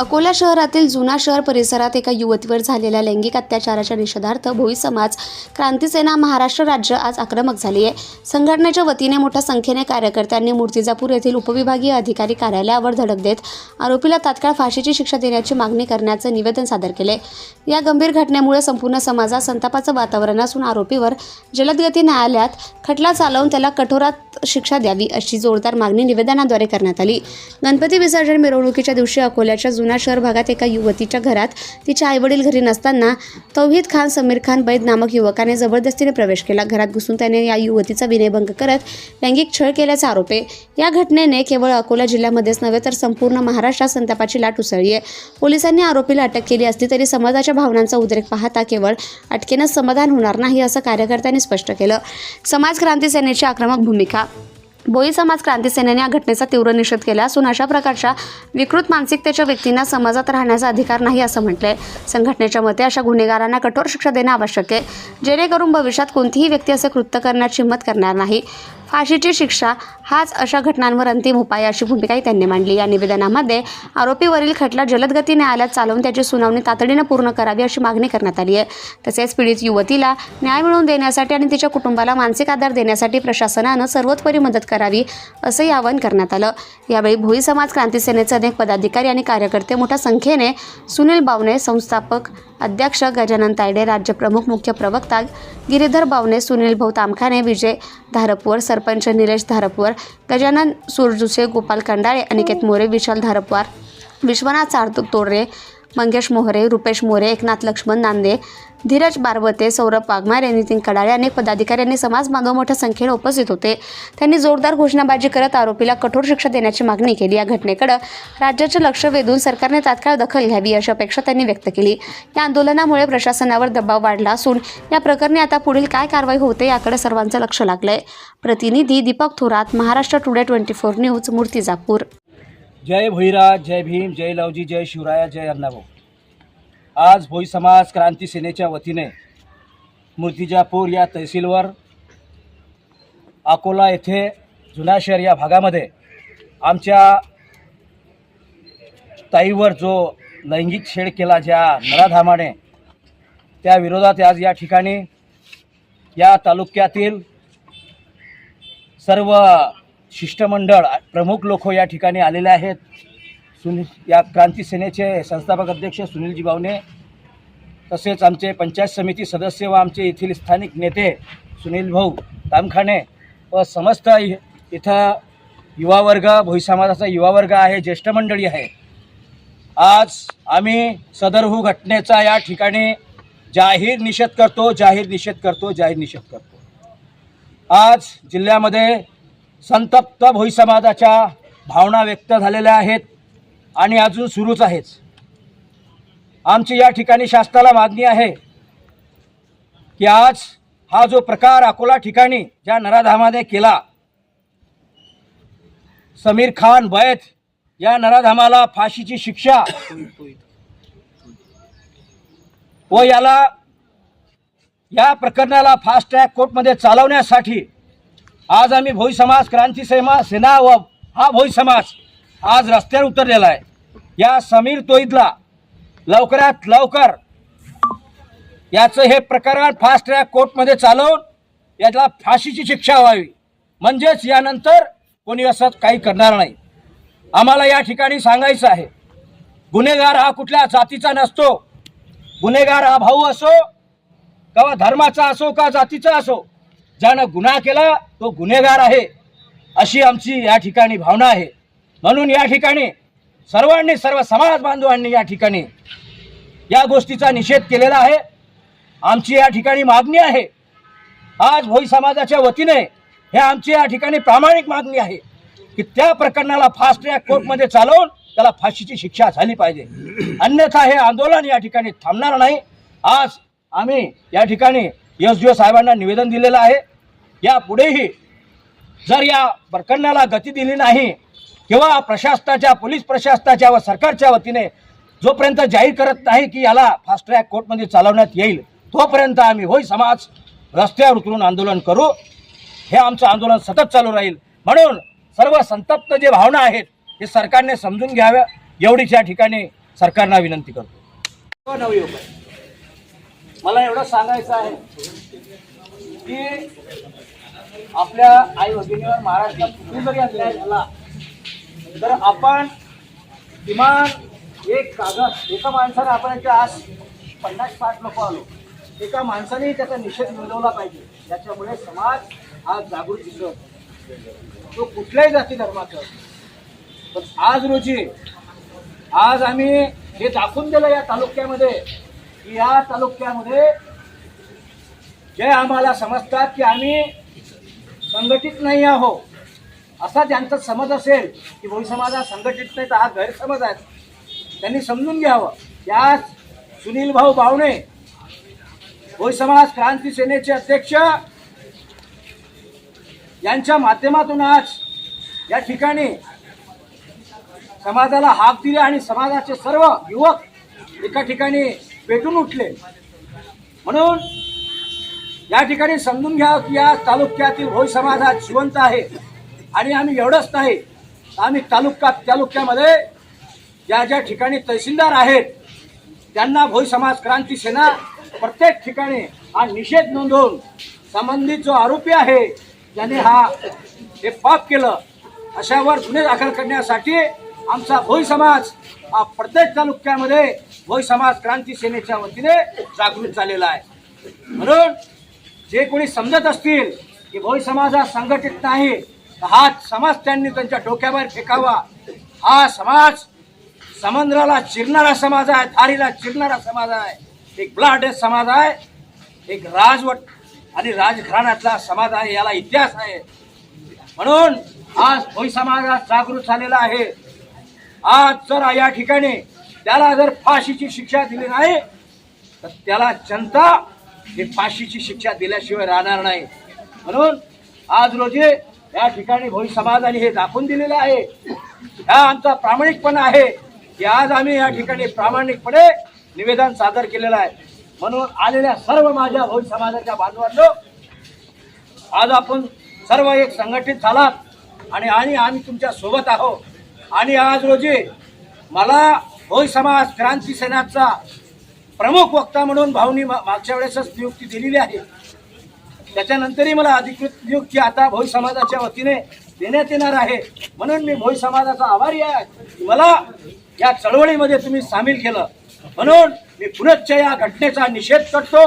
अकोला शहरातील जुना शहर परिसरात एका युवतीवर झालेल्या लैंगिक अत्याचाराच्या निषेधार्थ भोई समाज क्रांतीसेना महाराष्ट्र राज्य आज आक्रमक झाली आहे. संघटनेच्या वतीने मोठ्या संख्येने कार्यकर्त्यांनी मूर्तिजापूर येथील उपविभागीय अधिकारी कार्यालयावर धडक देत आरोपीला तात्काळ फाशीची शिक्षा देण्याची मागणी करण्याचं निवेदन सादर केले. या गंभीर घटनेमुळे संपूर्ण समाजात संतापाचं वातावरण असून आरोपीवर जलदगती न्यायालयात खटला चालवून त्याला कठोरात शिक्षा द्यावी अशी जोरदार मागणी निवेदनाद्वारे करण्यात आली. गणपती विसर्जन मिरवणुकीच्या दिवशी अकोल्याच्या जुन्या जालना शहर भागात एका युवतीच्या घरात. तिच्या आईवडील घरी नसताना तौहीद खान समीर खान बैद नामक युवकाने जबरदस्तीने प्रवेश केला. घरात घुसून त्याने या युवतीचा विनयभंग करत लैंगिक छळ केल्याचा आरोप आहे. या घटनेने केवळ अकोला जिल्ह्यामध्येच नव्हे तर संपूर्ण महाराष्ट्रात संतापाची लाट उसळली आहे. पोलिसांनी आरोपीला अटक केली असली तरी समाजाच्या भावनांचा उद्रेक पाहता केवळ अटकेनं समाधान होणार नाही असं कार्यकर्त्यांनी स्पष्ट केलं. समाज क्रांती सेनेची आक्रमक भूमिका बोई समाज क्रांती सेनेने या घटनेचा तीव्र निषेध केला असून अशा प्रकारच्या विकृत मानसिकतेच्या व्यक्तींना समाजात राहण्याचा अधिकार नाही असं म्हटलंय. संघटनेच्या मते अशा गुन्हेगारांना कठोर शिक्षा देणं आवश्यक आहे. जेणेकरून भविष्यात कोणतीही व्यक्ती असे कृत्य करण्याची हिंमत करणार नाही. फाशीची शिक्षा हाच अशा घटनांवर अंतिम उपाय अशी भूमिकाही त्यांनी मांडली. या निवेदनामध्ये आरोपीवरील खटला जलदगती न्यायालयात चालवून त्याची सुनावणी तातडीनं पूर्ण करावी अशी मागणी करण्यात आली आहे. तसेच पीडित युवतीला न्याय मिळवून देण्यासाठी आणि तिच्या कुटुंबाला मानसिक आधार देण्यासाठी प्रशासनानं सर्वोत्परी मदत करावी असंही आवाहन करण्यात आलं. यावेळी भोई समाज क्रांती सेनेचे अनेक पदाधिकारी आणि कार्यकर्ते मोठ्या संख्येने सुनील बावणे संस्थापक अध्यक्ष गजानन तायडे राज्यप्रमुख मुख्य प्रवक्ता गिरीधर बावणे सुनील भाऊ तामखाने विजय धारपवर सरपंच निलेश धारपवर गजानन सुरजुसे गोपाल कंडाळे अनिकेत मोरे विशाल धारपवार विश्वनाथ सार्थक तोडरे मंगेश मोहरे रुपेश मोरे एकनाथ लक्ष्मण नांदे धीरज बारवते सौरभ वाघमारे नितीन कडाळे अनेक पदाधिकारी समाज बांधव मोठ्या संख्येने उपस्थित होते. त्यांनी जोरदार घोषणाबाजी करत आरोपीला कठोर शिक्षा देण्याची मागणी केली. या घटनेकडे राज्याचे लक्ष वेधून सरकारने तात्काळ दखल घ्यावी अशी अपेक्षा त्यांनी व्यक्त केली. या आंदोलनामुळे प्रशासनावर दबाव वाढला असून या प्रकरणी आता पुढील काय कारवाई होते याकडे सर्वांचं लक्ष लागलंय. प्रतिनिधी Deepak Thorat Maharashtra today twenty four news Murtijapur. जय भोईराज जय भीम जय लवजी जय शिवराया जय अण्णाभाऊ. आज भोई समाज क्रांती सेनेच्या वतीने मूर्तिजापूर या तहसीलवर अकोला येथे जुना शहर या भागामध्ये आमच्या ताईवर जो लैंगिक छेड केला ज्या नराधामाने त्या विरोधात आज या ठिकाणी या तालुक्यातील सर्व शिष्टमंडळ प्रमुख लोक या ठिकाणी आलेले आहेत. सुनील या क्रांती सेनेचे संस्थापक अध्यक्ष सुनीलजी बावणे तसेच आमचे पंचायत समिती सदस्य व आमचे येथील स्थानिक नेते सुनील भाऊ तामखाने व समस्त इथं युवा वर्ग भोई समाजाचा युवा वर्ग आहे ज्येष्ठ मंडळी आहे. आज आम्ही सदरहू घटनेचा या ठिकाणी जाहीर निषेध करतो जाहीर निषेध करतो जाहीर निषेध करतो. आज जिल्ह्यामध्ये संतप्त भोई समाजाच्या भावना व्यक्त झालेल्या आहेत आणि अजून सुरूच आहेच आमची या ठिकाणी शासनाला मागणी आहे की आज हा जो प्रकार अकोला ठिकाणी ज्या नराधामाने केला समीर खान बैत या नराधामाला फाशीची शिक्षा व याला या प्रकरणाला फास्ट ट्रॅक कोर्टमध्ये चालवण्यासाठी आज आम्ही भोई समाज क्रांती सेना सेना व हा भोई समाज आज रस्त्यावर उतरलेला आहे. या समीर तोईदला लवकरात लवकर याचं हे प्रकरण फास्ट ट्रॅक कोर्टमध्ये चालवून याला फाशीची शिक्षा व्हावी. म्हणजेच यानंतर कोणी असं काही करणार नाही. आम्हाला या ठिकाणी सांगायचं आहे गुन्हेगार हा कुठल्या जातीचा नसतो. गुन्हेगार हा भाऊ असो किंवा धर्माचा असो का जातीचा असो ज्यानं गुन्हा केला तो गुन्हेगार आहे. अशी आमची या ठिकाणी भावना आहे. म्हणून या ठिकाणी सर्वांनी सर्व समाज बांधवांनी या ठिकाणी या गोष्टीचा निषेध केलेला आहे. आमची या ठिकाणी मागणी आहे. आज भोई समाजाच्या वतीने हे आमची या ठिकाणी प्रामाणिक मागणी आहे की त्या प्रकरणाला फास्ट ट्रॅक कोर्टमध्ये चालवून त्याला फाशीची शिक्षा झाली पाहिजे. अन्यथा हे आंदोलन या ठिकाणी थांबणार नाही. आज आम्ही या ठिकाणी एस डी ओ साहेबांना निवेदन दिलेलं आहे. यापुढेही जर या प्रकरणाला गती दिली नाही किंवा प्रशासनाच्या पोलीस प्रशासनाच्या व सरकारच्या वतीने जोपर्यंत जाहीर करत नाही की याला फास्ट ट्रॅक कोर्टमध्ये चालवण्यात येईल तोपर्यंत आम्ही होय समाज रस्त्यावर उतरून आंदोलन करू. हे आमचं आंदोलन सतत चालू राहील. म्हणून सर्व संतप्त जे भावना आहेत हे सरकारने समजून घ्याव्या. एवढीच या ठिकाणी सरकारला विनंती करतो. नवयुवक मला एवढं सांगायचं आहे की आपल्या आई भगिनीवर महाराष्ट्रात कुठे जरी अन्याय झाला तर आपण किमान एक कागद एका माणसाने आपण याच्या आज पन्नास साठ लोक आलो. एका माणसाने त्याचा निषेध नोंदवला पाहिजे. त्याच्यामुळे समाज हा जागृत दिसतो. तो कुठल्याही जाती धर्माचा. पण आज रोजी आज आम्ही हे दाखवून दिलं या तालुक्यामध्ये की या तालुक्यामध्ये जे आम्हाला समजतात की आम्ही संघटित नाही आहो असा त्यांचा समज असेल की भोई समाज हा संघटित नाही तर हा गैरसमज आहे. त्यांनी समजून घ्यावं. या सुनील भाऊ बावणे भोई समाज क्रांती सेनेचे अध्यक्ष यांच्या माध्यमातून आज या ठिकाणी समाजाला हाक दिले आणि समाजाचे सर्व युवक एका ठिकाणी पेटून उठले. म्हणून या ठिकाणी समजून घ्या की या तालुक्यातील भोई समाज हा जिवंत आहे आणि आम्ही एवढंच नाही आम्ही तालुका तालुक्यामध्ये ज्या ज्या ठिकाणी तहसीलदार आहेत त्यांना भोई समाज क्रांती सेना प्रत्येक ठिकाणी हा निषेध नोंदवून संबंधित जो आरोपी आहे ज्याने हा हे पाप केलं. अशावर गुन्हे दाखल करण्यासाठी आमचा भोई समाज हा प्रत्येक तालुक्यामध्ये भोई समाज क्रांती सेनेच्या वतीने जागृत झालेला आहे. म्हणून जे कोणी समजत असतील की भोई समाज हा संघटित नाही तर हा समाज त्यांनी त्यांच्या डोक्यावर फेकावा. हा समाज समुद्राला चिरणारा समाज आहे थारीला चिरणारा समाज आहे. एक ब्लाड समाज आहे एक राजवट आणि राजघराण्यातला समाज आहे याला इतिहास आहे. म्हणून आज भोई समाज जागृत झालेला आहे. आज जर या ठिकाणी त्याला जर फाशीची शिक्षा दिली नाही तर त्याला जनता ही फाशीची शिक्षा दिल्याशिवाय राहणार नाही. म्हणून आज रोजी या ठिकाणी भोई समाजाने हे दाखवून दिलेलं आहे. हा आमचा प्रामाणिकपणा आहे की आज आम्ही या ठिकाणी प्रामाणिकपणे निवेदन सादर केलेलं आहे. म्हणून आलेल्या सर्व माझ्या भोई समाजाच्या बांधवांनो आज आपण सर्व एक संघटित झालात आणि आणि आम्ही तुमच्यासोबत आहोत. आणि आज रोजी मला भोई समाज क्रांती सेनाचा प्रमुख वक्ता म्हणून भाऊनी मागच्या वेळेसच नियुक्ती दिलेली आहे. त्याच्यानंतरही मला अधिकृत नियुक्ती आता भोई समाजाच्या वतीने देण्यात येणार आहे. म्हणून मी भोई समाजाचा आभारी आहे मला या चळवळीमध्ये तुम्ही सामील केलं. म्हणून मी पुनश्च या घटनेचा निषेध करतो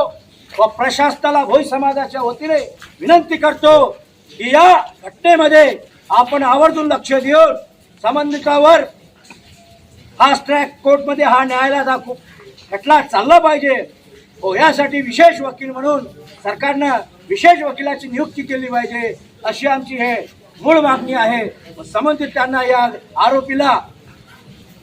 व प्रशासनाला भोई समाजाच्या वतीने विनंती करतो की या घटनेमध्ये आपण आवर्जून लक्ष देऊन संबंधितावर फास्ट ट्रॅक कोर्टमध्ये हा न्यायालय दाखवू. खटला चालला पाहिजे. हो यासाठी विशेष वकील म्हणून सरकारनं विशेष वकिलाची नियुक्ती केली पाहिजे अशी आमची हे मूळ मागणी आहे. व संबंधित त्यांना या आरोपीला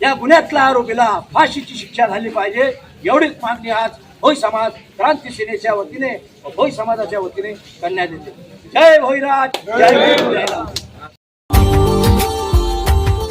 या गुन्ह्यातल्या आरोपीला फाशीची शिक्षा झाली पाहिजे. एवढीच मागणी आज भोई समाज क्रांती सेनेच्या वतीने व भोई समाजाच्या वतीने करण्यात येते. जय भोईराज जय भोईराज.